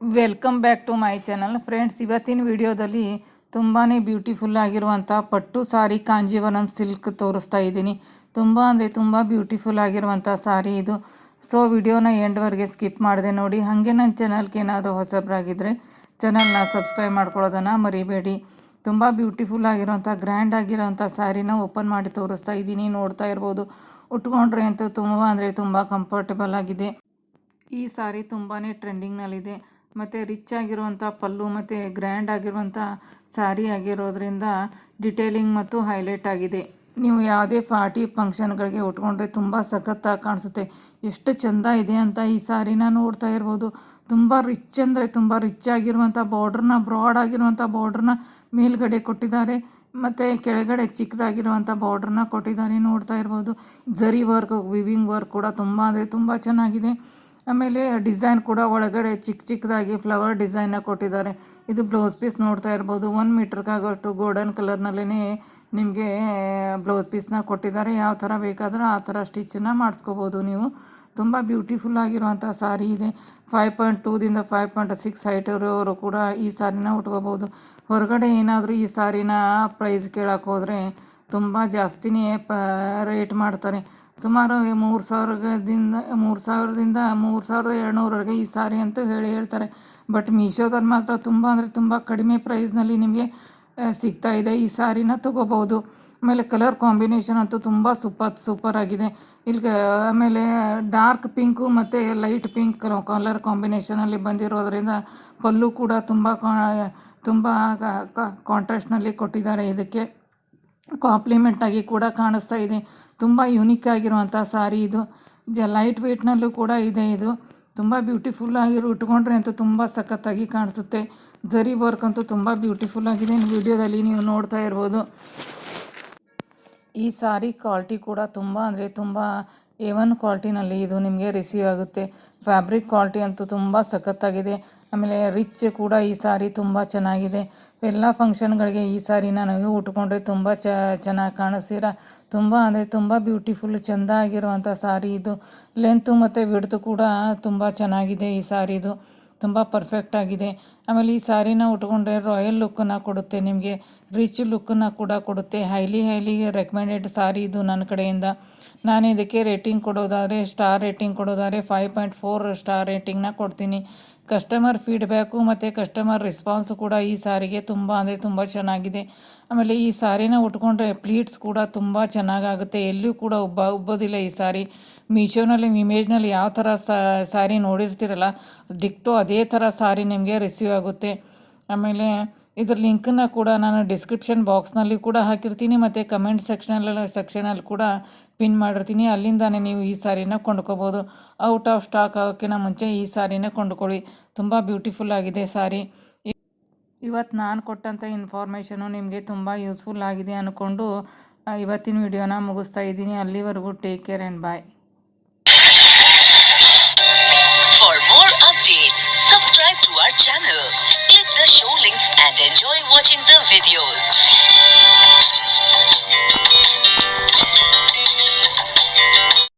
Welcome back to my channel friends ಇವತ್ತಿನ ವಿಡಿಯೋದಲ್ಲಿ ತುಂಬಾ ಬ್ಯೂಟಿಫುಲ್ ಆಗಿರುವಂಥ ಪಟ್ಟು ಸಾರಿ ಕಾಂಜೀವರಂ ಸಿಲ್ಕ್ ತೋರಿಸ್ತಾ ಇದ್ದೀನಿ. ತುಂಬ ಅಂದರೆ ತುಂಬ ಬ್ಯೂಟಿಫುಲ್ ಆಗಿರುವಂಥ ಸಾರಿ ಇದು. ಸೊ ವಿಡಿಯೋನ ಎಂಡ್ವರೆಗೆ ಸ್ಕಿಪ್ ಮಾಡಿದೆ ನೋಡಿ. ಹಾಗೆ ನನ್ನ ಚಾನಲ್ಗೆ ಏನಾದರೂ ಹೊಸಬ್ರಾಗಿದ್ದರೆ ಚಾನಲ್ನ ಸಬ್ಸ್ಕ್ರೈಬ್ ಮಾಡ್ಕೊಳ್ಳೋದನ್ನು ಮರಿಬೇಡಿ. ತುಂಬ ಬ್ಯೂಟಿಫುಲ್ ಆಗಿರೋಂಥ ಗ್ರ್ಯಾಂಡ್ ಆಗಿರೋಂಥ ಸ್ಯಾರಿನ ಓಪನ್ ಮಾಡಿ ತೋರಿಸ್ತಾ ಇದ್ದೀನಿ. ನೋಡ್ತಾ ಇರ್ಬೋದು. ಉಟ್ಕೊಂಡ್ರೆ ಅಂತೂ ತುಂಬ ಅಂದರೆ ತುಂಬ ಕಂಫರ್ಟಬಲ್ ಆಗಿದೆ. ಈ ಸಾರಿ ತುಂಬಾ ಟ್ರೆಂಡಿಂಗ್ನಲ್ಲಿದೆ ಮತ್ತು ರಿಚ್ ಆಗಿರುವಂಥ ಪಲ್ಲು ಮತ್ತು ಗ್ರ್ಯಾಂಡ್ ಆಗಿರುವಂಥ ಸ್ಯಾರಿ ಆಗಿರೋದ್ರಿಂದ ಡಿಟೇಲಿಂಗ್ ಮತ್ತು ಹೈಲೈಟ್ ಆಗಿದೆ. ನೀವು ಯಾವುದೇ ಪಾರ್ಟಿ ಫಂಕ್ಷನ್ಗಳಿಗೆ ಉಟ್ಕೊಂಡ್ರೆ ತುಂಬ ಸಖತ್ತಾಗಿ ಕಾಣಿಸುತ್ತೆ. ಎಷ್ಟು ಚೆಂದ ಇದೆ ಅಂತ ಈ ಸಾರಿನ ನೋಡ್ತಾ ಇರ್ಬೋದು. ತುಂಬ ರಿಚ್ ಅಂದರೆ ತುಂಬ ರಿಚ್ ಆಗಿರುವಂಥ ಬಾರ್ಡ್ರನ್ನ ಬ್ರಾಡ್ ಆಗಿರುವಂಥ ಬಾರ್ಡ್ರನ್ನ ಮೇಲ್ಗಡೆ ಕೊಟ್ಟಿದ್ದಾರೆ. ಮತ್ತು ಕೆಳಗಡೆ ಚಿಕ್ಕದಾಗಿರುವಂಥ ಬಾರ್ಡ್ರನ್ನ ಕೊಟ್ಟಿದ್ದಾರೆ ನೋಡ್ತಾ ಇರ್ಬೋದು. ಜರಿ ವರ್ಕ್ ವಿವಿಂಗ್ ವರ್ಕ್ ಕೂಡ ತುಂಬ ಅಂದರೆ ತುಂಬ ಚೆನ್ನಾಗಿದೆ. ಆಮೇಲೆ ಡಿಸೈನ್ ಕೂಡ ಒಳಗಡೆ ಚಿಕ್ಕ ಚಿಕ್ಕದಾಗಿ ಫ್ಲವರ್ ಡಿಸೈನ್ನ ಕೊಟ್ಟಿದ್ದಾರೆ. ಇದು ಬ್ಲೌಸ್ ಪೀಸ್ ನೋಡ್ತಾ ಇರ್ಬೋದು. ಒನ್ ಮೀಟ್ರ್ಗಾಗೋಷ್ಟು ಗೋಲ್ಡನ್ ಕಲರ್ನಲ್ಲೇ ನಿಮಗೆ ಬ್ಲೌಸ್ ಪೀಸ್ನ ಕೊಟ್ಟಿದ್ದಾರೆ. ಯಾವ ಥರ ಬೇಕಾದರೂ ಆ ಥರ ಸ್ಟಿಚ್ಚನ್ನು ಮಾಡಿಸ್ಕೋಬೋದು ನೀವು. ತುಂಬ ಬ್ಯೂಟಿಫುಲ್ ಆಗಿರುವಂಥ ಸಾರಿ ಇದೆ. ಫೈವ್ ಪಾಯಿಂಟ್ ಟೂದಿಂದ ಫೈವ್ ಪಾಯಿಂಟ್ ಸಿಕ್ಸ್ ಹೈಟ್ ಇರೋರು ಕೂಡ ಈ ಸಾರಿನ ಉಟ್ಕೋಬೋದು. ಹೊರಗಡೆ ಏನಾದರೂ ಈ ಸಾರಿನ ಪ್ರೈಸ್ ಕೇಳಕ್ಕೆ ಹೋದರೆ ತುಂಬ ಜಾಸ್ತಿನೇ ಪ, ರೇಟ್ ಮಾಡ್ತಾರೆ. ಸುಮಾರು ಮೂರು ಸಾವಿರದಿಂದ ಮೂರು ಸಾವಿರದಿಂದ ಮೂರು ಸಾವಿರದ ಎರಡುನೂರವರೆಗೆ ಈ ಸಾರಿ ಅಂತ ಹೇಳಿ ಹೇಳ್ತಾರೆ. ಬಟ್ ಮೀಶೋದಲ್ಲಿ ಮಾತ್ರ ತುಂಬ ಅಂದರೆ ತುಂಬ ಕಡಿಮೆ ಪ್ರೈಸ್ನಲ್ಲಿ ನಿಮಗೆ ಸಿಗ್ತಾ ಇದೆ ಈ ಸಾರಿನ ತೊಗೋಬೋದು. ಆಮೇಲೆ ಕಲರ್ ಕಾಂಬಿನೇಷನ್ ಅಂತೂ ತುಂಬ ಸೂಪರ್ ಸೂಪರ್ ಆಗಿದೆ. ಇಲ್ಲಿ ಆಮೇಲೆ ಡಾರ್ಕ್ ಪಿಂಕು ಮತ್ತು ಲೈಟ್ ಪಿಂಕ್ ಕಲರ್ ಕಾಂಬಿನೇಷನಲ್ಲಿ ಬಂದಿರೋದ್ರಿಂದ ಪಲ್ಲು ಕೂಡ ತುಂಬ ತುಂಬ ಕಾಂಟ್ರಾಸ್ಟ್ನಲ್ಲಿ ಕೊಟ್ಟಿದ್ದಾರೆ ಇದಕ್ಕೆ. ಕಾಂಪ್ಲಿಮೆಂಟ್ ಆಗಿ ಕೂಡ ಕಾಣಿಸ್ತಾ ಇದೆ. ತುಂಬ ಯುನಿಕ್ ಆಗಿರುವಂಥ ಸಾರಿ ಇದು. ಜ ಲೈಟ್ ವೆಯ್ಟ್ನಲ್ಲೂ ಕೂಡ ಇದೆ ಇದು. ತುಂಬ ಬ್ಯೂಟಿಫುಲ್ ಆಗಿ ಉಟ್ಕೊಂಡ್ರೆ ಅಂತೂ ತುಂಬ ಸಖತ್ತಾಗಿ ಕಾಣಿಸುತ್ತೆ. ಜರಿ ವರ್ಕ್ ಅಂತೂ ತುಂಬ ಬ್ಯೂಟಿಫುಲ್ ಆಗಿದೆ. ವಿಡಿಯೋದಲ್ಲಿ ನೀವು ನೋಡ್ತಾ ಇರ್ಬೋದು. ಈ ಸಾರಿ ಕ್ವಾಲಿಟಿ ಕೂಡ ತುಂಬ ಅಂದರೆ ತುಂಬ ಎ ಒನ್ ಕ್ವಾಲಿಟಿನಲ್ಲಿ ಇದು ನಿಮಗೆ ರಿಸೀವ್ ಆಗುತ್ತೆ. ಫ್ಯಾಬ್ರಿಕ್ ಕ್ವಾಲಿಟಿ ಅಂತೂ ತುಂಬ ಸಖತ್ತಾಗಿದೆ. ಆಮೇಲೆ ರಿಚ್ ಕೂಡ ಈ ಸಾರಿ ತುಂಬ ಚೆನ್ನಾಗಿದೆ. ಎಲ್ಲ ಫಂಕ್ಷನ್ಗಳಿಗೆ ಈ ಸಾರಿನ ನನಗೆ ಉಟ್ಕೊಂಡ್ರೆ ತುಂಬ ಚ, ಚೆನ್ನಾಗಿ ಕಾಣಿಸ್ತೀರ? ತುಂಬ ಅಂದರೆ ತುಂಬ ಬ್ಯೂಟಿಫುಲ್ ಚೆಂದ ಆಗಿರುವಂಥ ಸಾರಿ ಇದು. ಲೆಂತು ಮತ್ತು ವಿಡ್ತು ಕೂಡ ತುಂಬ ಚೆನ್ನಾಗಿದೆ ಈ ಸಾರಿದು ತುಂಬ ಪರ್ಫೆಕ್ಟ್ ಆಗಿದೆ. ಆಮೇಲೆ ಈ ಸಾರಿನ ಉಟ್ಕೊಂಡ್ರೆ ರಾಯಲ್ ಲುಕ್ಕನ್ನು ಕೊಡುತ್ತೆ ನಿಮಗೆ. ರಿಚ್ ಲುಕ್ಕನ್ನು ಕೂಡ ಕೊಡುತ್ತೆ. ಹೈಲಿ ಹೈಲಿ ರೆಕಮೆಂಡೆಡ್ ಸಾರಿ ಇದು ನನ್ನ ಕಡೆಯಿಂದ. ನಾನು ಇದಕ್ಕೆ ರೇಟಿಂಗ್ ಕೊಡೋದಾದರೆ ಸ್ಟಾರ್ ರೇಟಿಂಗ್ ಕೊಡೋದಾದರೆ ಫೈವ್ ಪಾಯಿಂಟ್ ಫೋರ್ ಸ್ಟಾರ್ ರೇಟಿಂಗ್ನ ಕೊಡ್ತೀನಿ. ಕಸ್ಟಮರ್ ಫೀಡ್ಬ್ಯಾಕು ಮತ್ತು ಕಸ್ಟಮರ್ ರೆಸ್ಪಾನ್ಸು ಕೂಡ ಈ ಸಾರಿಗೆ ತುಂಬ ಅಂದರೆ ತುಂಬ ಚೆನ್ನಾಗಿದೆ. ಆಮೇಲೆ ಈ ಸಾರಿನ ಉಟ್ಕೊಂಡ್ರೆ ಪ್ಲೀಟ್ಸ್ ಕೂಡ ತುಂಬ ಚೆನ್ನಾಗಾಗುತ್ತೆ. ಎಲ್ಲೂ ಕೂಡ ಉಬ್ಬ ಉಬ್ಬೋದಿಲ್ಲ ಈ ಸಾರಿ. ಮೀಶೋನಲ್ಲಿ ಇಮೇಜ್ನಲ್ಲಿ ಯಾವ ಥರ ಸಾರಿ ನೋಡಿರ್ತೀರಲ್ಲ ಡಿಕ್ಟೋ ಅದೇ ಥರ ಸಾರಿ ನಿಮಗೆ ರಿಸೀವ್ ಆಗುತ್ತೆ. ಆಮೇಲೆ ಇದ್ರ ಲಿಂಕನ್ನು ಕೂಡ ನಾನು ಡಿಸ್ಕ್ರಿಪ್ಷನ್ ಬಾಕ್ಸ್ನಲ್ಲಿ ಕೂಡ ಹಾಕಿರ್ತೀನಿ ಮತ್ತು ಕಮೆಂಟ್ ಸೆಕ್ಷನಲ್ಲಿ ಸೆಕ್ಷನಲ್ಲಿ ಕೂಡ ಪಿನ್ ಮಾಡಿರ್ತೀನಿ. ಅಲ್ಲಿಂದಾನೇ ನೀವು ಈ ಸಾರಿನ ಕೊಂಡ್ಕೋಬೋದು. ಔಟ್ ಆಫ್ ಸ್ಟಾಕ್ ಆಗೋಕ್ಕಿಂತ ಮುಂಚೆ ಈ ಸಾರಿನ ಕೊಂಡ್ಕೊಳ್ಳಿ. ತುಂಬ ಬ್ಯೂಟಿಫುಲ್ ಆಗಿದೆ ಸಾರಿ. ಇವತ್ತು ನಾನು ಕೊಟ್ಟಂಥ ಇನ್ಫಾರ್ಮೇಷನು ನಿಮಗೆ ತುಂಬ ಯೂಸ್ಫುಲ್ ಆಗಿದೆ ಅಂದ್ಕೊಂಡು ಇವತ್ತಿನ ವಿಡಿಯೋನ ಮುಗಿಸ್ತಾ ಇದ್ದೀನಿ. ಅಲ್ಲಿವರೆಗೂ take care and bye videos.